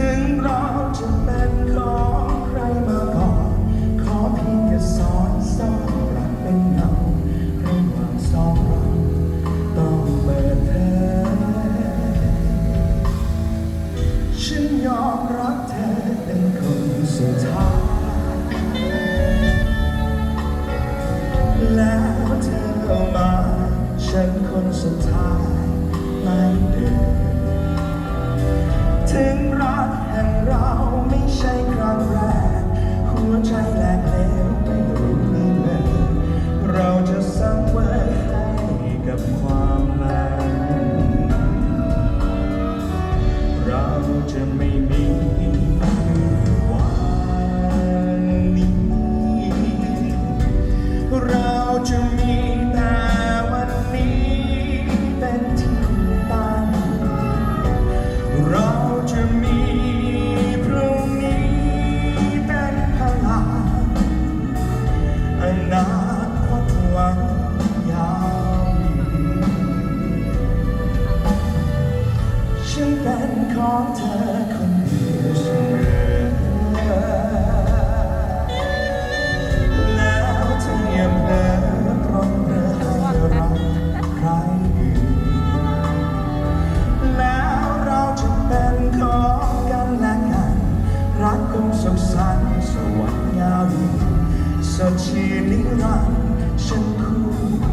ถึงเราจะเป็นของใครมาก่อน ขอเพียงแค่อนสอนรักเป็นเงาระหว่างสองเราต้องเปิดเผยฉันยอมรับเธอนคนสุดท้ายแล้วเธอมา ฉันคนสุดท้าย นาคตหวังยาวฉันเป็นของเธอคนเดียวเสมอแล้วเธอเงียลอพร้อมเธอให้รักใครอื่แล้วเราจะเป็นของกันและกัน รักคงสุขสันต์สวรรค์ยาวยื 想起你来深刻